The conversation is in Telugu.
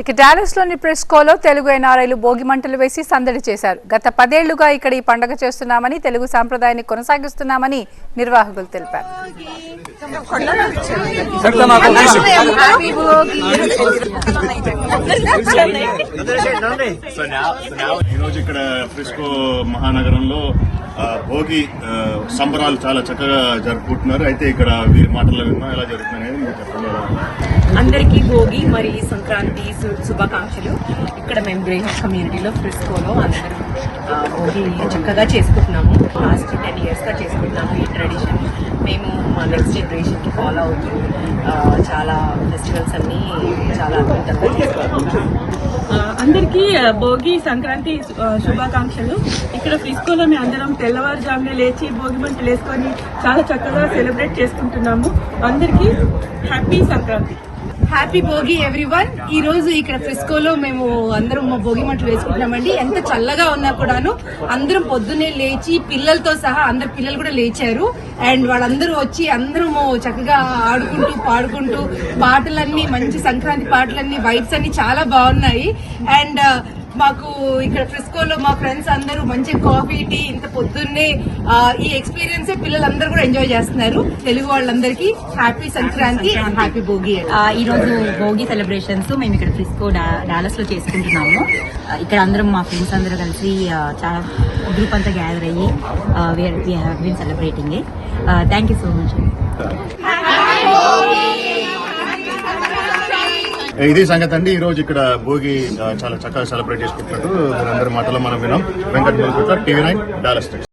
ఇక డాలస్లోని ప్రెస్కోలో తెలుగు ఎన్ఆర్ఐలు భోగి మంటలు వేసి సందడి చేశారు. గత పదేళ్ళుగా ఇక్కడ ఈ పండుగ చేస్తున్నామని తెలుగు సాంప్రదాయాన్ని కొనసాగిస్తున్నామని నిర్వాహకులు తెలిపారు. సో now- so now ఈ రోజు ఇక్కడ ఫ్రిస్కో మహానగరంలో భోగి సంబరాలు చాలా చక్కగా జరుపుకుంటున్నారు. అయితే ఇక్కడ వీరి మాటలు విన్నా. ఎలా జరుగుతున్నాయి మీరు చెప్పండి. అందరికీ భోగి మరి సంక్రాంతి శుభాకాంక్షలు. ఇక్కడ మేము గ్రేహ కమ్యూనిటీలో ఫ్రిస్కోలో అందరం భోగి చక్కగా చేసుకుంటున్నాము. లాస్ట్ టెన్ ఇయర్స్గా చేసుకుంటున్నాము ఈ ట్రెడిషన్. మేము మా నెక్స్ట్ జనరేషన్కి ఫాలో అవుతూ చాలా ఫెస్టివల్స్ అన్నీ చాలా అద్భుతంగా చేసుకుంటున్నాము. అందరికీ భోగి సంక్రాంతి శుభాకాంక్షలు. ఇక్కడ ఫ్రిస్కోలో మేము అందరం తెల్లవారుజామునే లేచి భోగి మంటలు వేసుకొని చాలా చక్కగా సెలబ్రేట్ చేసుకుంటున్నాము. అందరికీ happy Sankranti. Happy Bhogi everyone ఈ రోజు ఇక్కడ ఫ్రిస్కోలో మేము అందరం మా భోగి మంటలు వేసుకుంటున్నామండి. ఎంత చల్లగా ఉన్నా కూడాను అందరం పొద్దున్నే లేచి పిల్లలతో సహా అందరు పిల్లలు కూడా లేచారు. అండ్ వాళ్ళందరూ వచ్చి అందరము చక్కగా ఆడుకుంటూ పాడుకుంటూ పాటలన్నీ మంచి సంక్రాంతి పాటలన్నీ వైబ్స్ అన్ని చాలా బాగున్నాయి. అండ్ మాకు ఇక్కడ ఫ్రిస్కోలో మా ఫ్రెండ్స్ అందరూ మంచి కాఫీ టీ ఇంత పొద్దున్నే ఈ ఎక్స్పీరియన్స్ పిల్లలందరూ కూడా ఎంజాయ్ చేస్తున్నారు. తెలుగు వాళ్ళందరికీ happy Sankranti and happy Bhogi ఈ రోజు భోగి సెలబ్రేషన్స్ మేము ఇక్కడ ఫ్రిస్కో డా- డాలస్లో చేసుకుంటున్నాము. ఇక్కడ అందరం మా ఫ్రెండ్స్ అందరూ కలిసి చాలా గ్రూప్ అంతా గ్యాదర్ అయ్యి we have been celebrating thank you so much ఇది సంగతి అండి. ఈ రోజు ఇక్కడ భోగి చాలా చక్కగా సెలబ్రేట్ చేసుకుంటున్నట్టు అందరి మాటలో మనం విన్నాం. Venkata TV nine Dallas